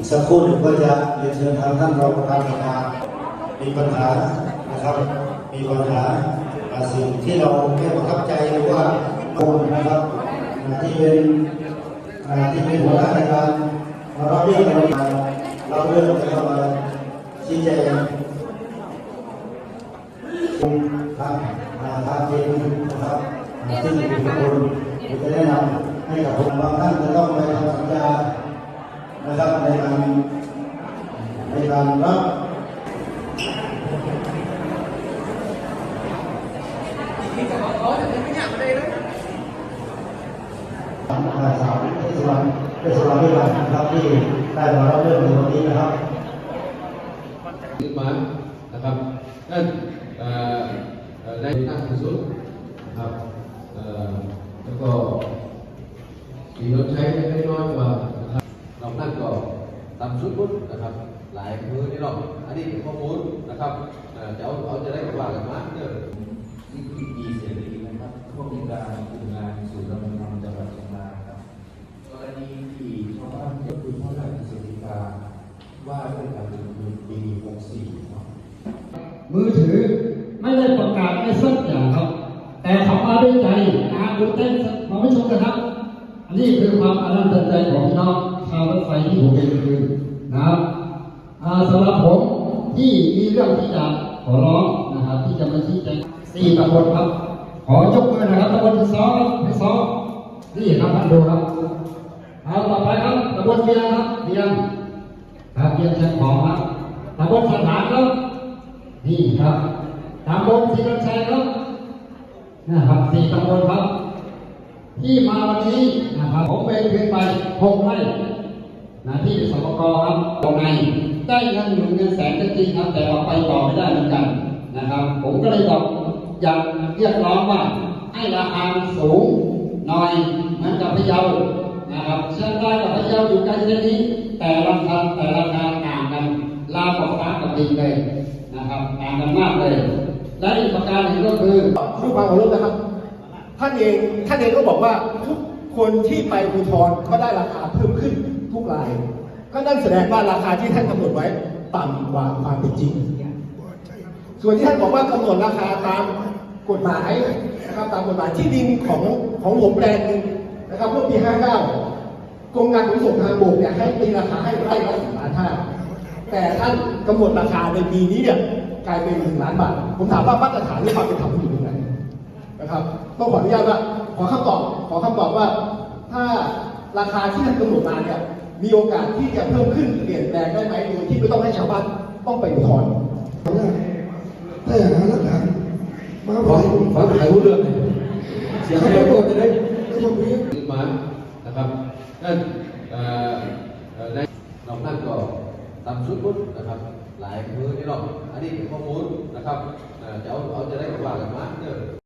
อีกสักครู่หนึ่งก็จะเรียนเชิญทางท่านรองประธานสภามีปัญหานะครับ มีปัญหาสิ่งที่เราไม่ประทับใจหรือว่าโอนนะครับที่เป็นที่เป็นหัวหน้าในการมารับเรื่องในการรับเรื่องนะครับมาชี้แจงทางอ่าทางเองนะครับอ่าซึ่งเป็นคนจะแนะนำให้กับผมบางท่านจะต้องไปทำสัญญา นะครับในการในการรับอ่าสาวเทศบาลเทศบาลด้วยกันนะครับที่ได้มารับเรื่องในวันนี้นะครับขึ้นมานะครับนั่นเอ่อเอ่อได้มากที่สุดนะครับเอ่อแล้วก็มีรถใช้ไม่น้อยกว่านะครับเรานั่นก็ ตามชุดพุทธนะครับ หลายมือนี่หรอกอันนี้เป็นข้อมูลนะครับเอ่อจะเอาเอาจะได้ว่ากันมาเด้อนี่คือปีเสรีนะครับพวกมีการกลุ่มงานสู่ดำเนินจังหวัดเชียงรายครับกรณีที่ชาวบ้านก็คือพระราชกฤษฎีกาว่าด้วยการดำเนินปี64เนาะมือถือไม่ได้ประกาศไม่สักอย่างครับ แต่ทำมาด้วยใจงานดูเต้นมาไม่ชมกันครับ อันนี้คือความอนันตใจของน้อง ชาวรถไฟที่ผมเป็นคือนะครับอาสำหรับผมที่มีเรื่องที่จะขอร้องนะครับ ที่จะมาชี้แจงสี่ตำบลครับ ขอยกมือนะครับตำบลที่สองครับที่สองนี่ครับท่านดูครับเอาต่อไปครับตำบลเบียงครับเบียงครับเบียงเชียงของครับตำบลสถานครับนี่ครับตำบลศรีรัชัยครับนะครับสี่ตำบลครับ ที่มาวันนี้นะครับผมเป็นเพียงไปหกไร่ นะที่สปกครับตรงในได้เงินหนึ่เงินแสนก็จริงครับ แต่ว่าไปต่อไม่ได้เหมือนกันนะครับ ผมก็เลยบอกอยากเรียกร้องว่าให้ราคาสูงหน่อยเหมือนกับพะเยานะครับเชียงรายกับพะเยาอยู่ใกล้เช่นนี้ แต่ราคาแต่ราคาต่างกันลาวกับฟ้ากับดินเลยนะครับต่างกันมากเลย และอีกประการหนึ่งก็คือด้วยความเคารพนะครับ ท่านเองท่านเองก็บอกว่าทุกคนที่ไปอุทรก็ได้ราคาเพิ่มขึ้น ทุกราย ก็นั่นแสดงว่าราคาที่ท่านกำหนดไว้ต่ำกว่าความเป็นจริง ส่วนที่ท่านบอกว่ากำหนดราคาตามกฎหมายนะครับตามกฎหมายที่ดินของของหลวงแปลงนึงนะครับเมื่อปี 59 กรมการขนส่งทางบกเนี่ยให้ตีราคาให้ไร่ละสิบล้านห้าแต่ท่านกำหนดราคาในปีนี้เนี่ยกลายเป็นหนึ่งล้านบาท ผมถามว่ามาตรฐานหรือความเป็นธรรมอยู่ตรงไหนนะครับต้องขออนุญาตว่าขอคำตอบขอคำตอบว่าถ้าราคาที่ท่านกำหนดมาเนี่ย มีโอกาสที่จะเพิ่มขึ้นเปลี่ยนแปลงได้ไหมโดยที่ไม่ต้องให้ชาวบ้านต้องไปอุทธรณ์ถ้าอย่างนั้นแล้วกันมาขบออกฟังใครรู้เรื่องเสียงใครรู้จะได้แล้วผมนี้ขึ้นมานะครับนั่นเอ่อเอ่านั่นก็ตามชุดพุทธนะครับ หลายมือนี่หรอกอันนี้เป็นข้อมูลนะครับเจะเอาเอาจะได้กว่ากันมาเด้อ